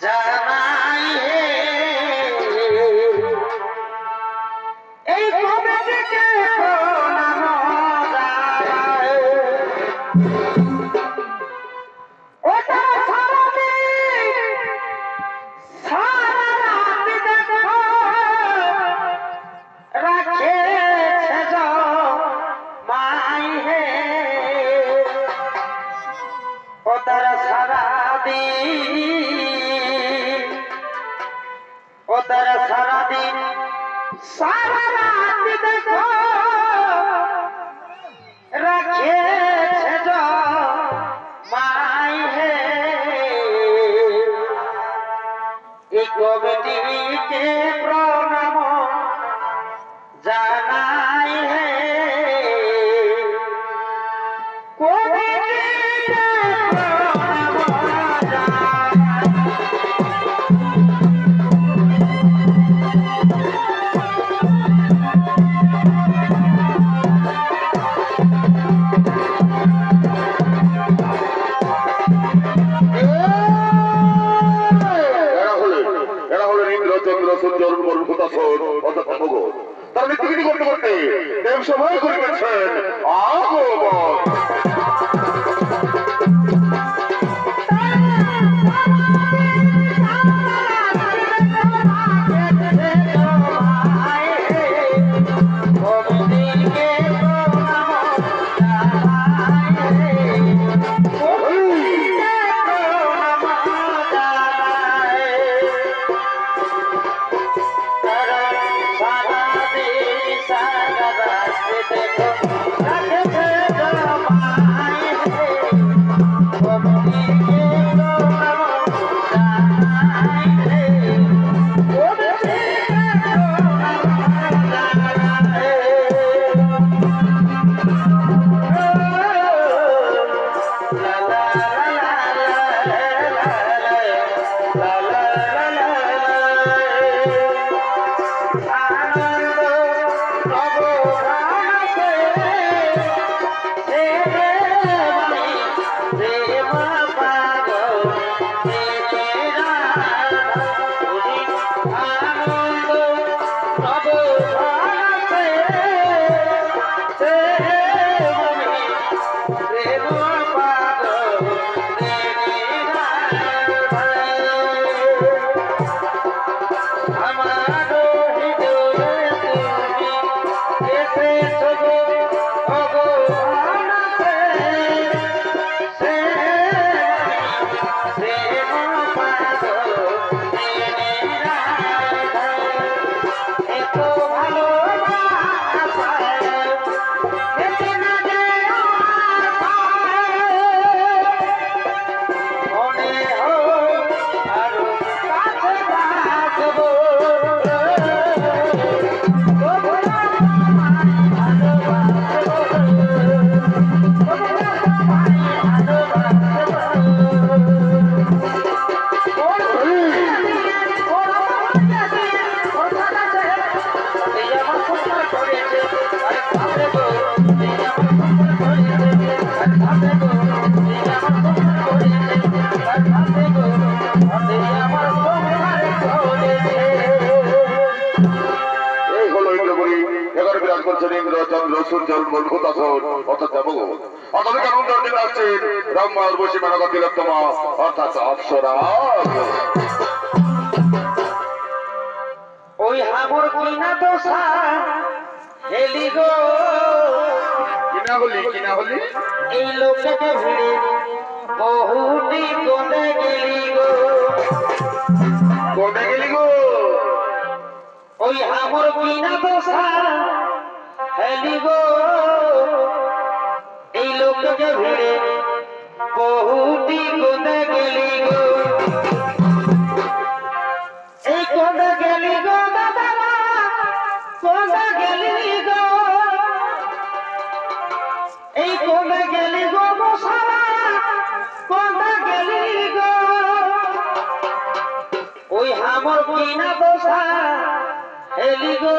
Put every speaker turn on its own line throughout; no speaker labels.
জানাই এই হে। ও তারা সারা দিন সারা রাত দেখো রাখেছে জমাই হে। এই কমিটিকে প্রণাম জানাই।
রাখতে দেখো। এই ইন্দ্র চন্দ্র সূর্যর মরুভূতাসন অর্থাৎ ভগত অতদিকে আনন্দ অর্জিত আসছেন ব্রহ্মা উর্বশী মেনকা তিলোত্তমা অর্থাৎ অপ্সরা।
ওই হামর কিনা দোষা হেলি গো।
কিনা হলি কিনা হলি?
এই লোকটাকে ভিড়ে বহুটি কোনে গেলি গো।
কোটে গেলি গো।
ওই কিনা দোষা হেলি গো এই লোকটাকে ভিড়ে বহুটি কোনে গেলি গো? এই কোনে গেলি গো দাদা কোনে গেলি গো? এই কোনে গেলি গো মশালা কোনে গেলি গো? ওই হামর কিনা দোষা হেলি গো।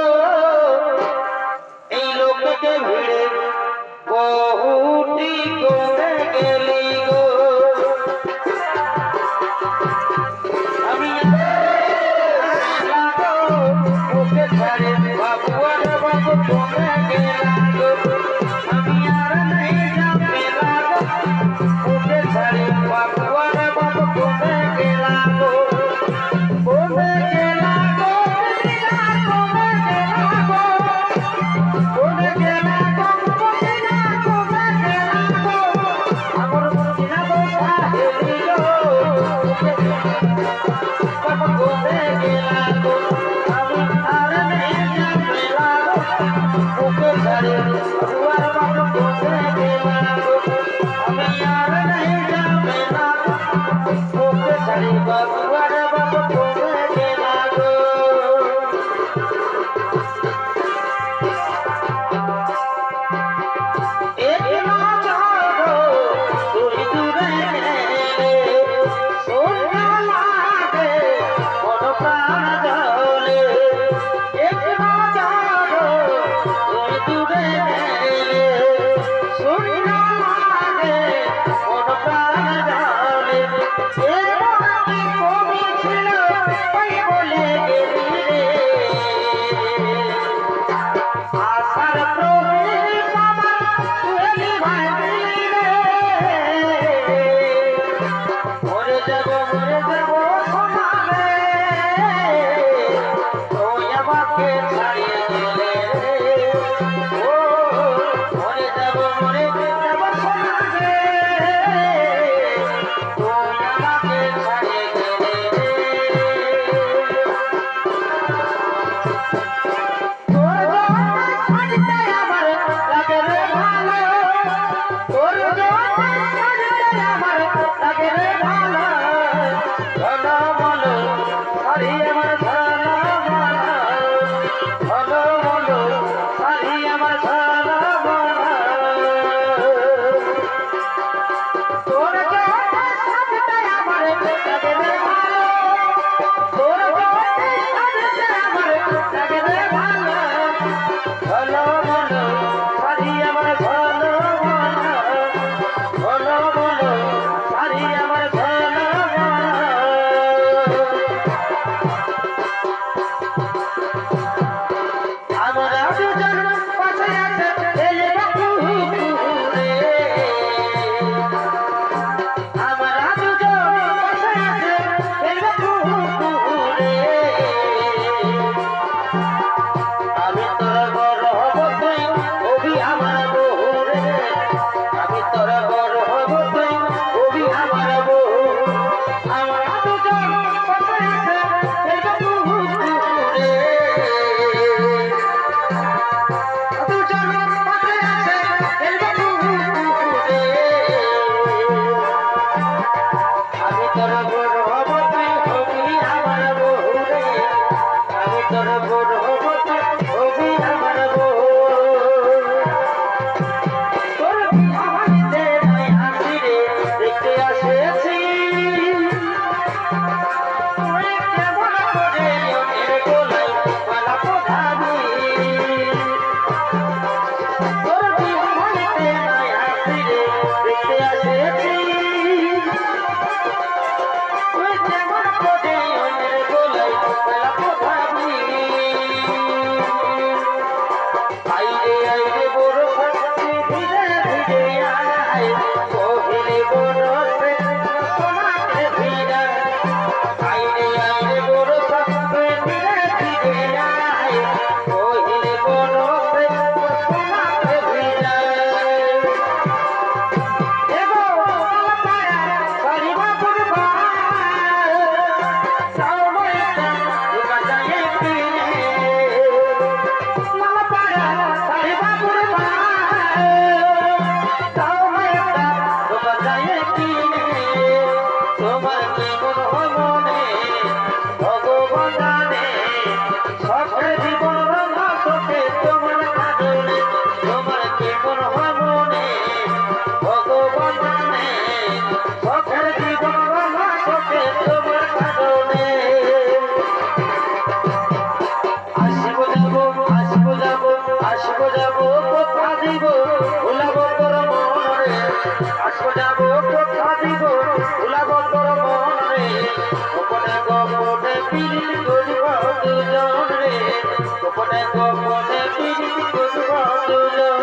গোপনে গোপনে বিরিতি করব দুজন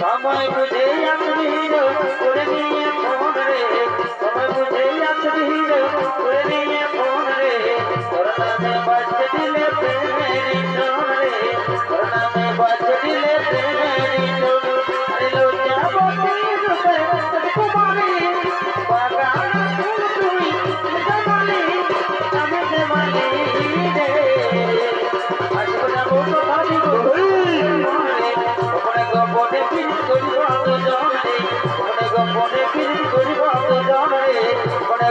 সময় বুঝে আসবি করে নিয়ে ফোন রে। সময় বুঝে আসবি করে নিয়ে ফোন রে। করোনামে বাঁচতে দিলে প্রেমেরি দিলে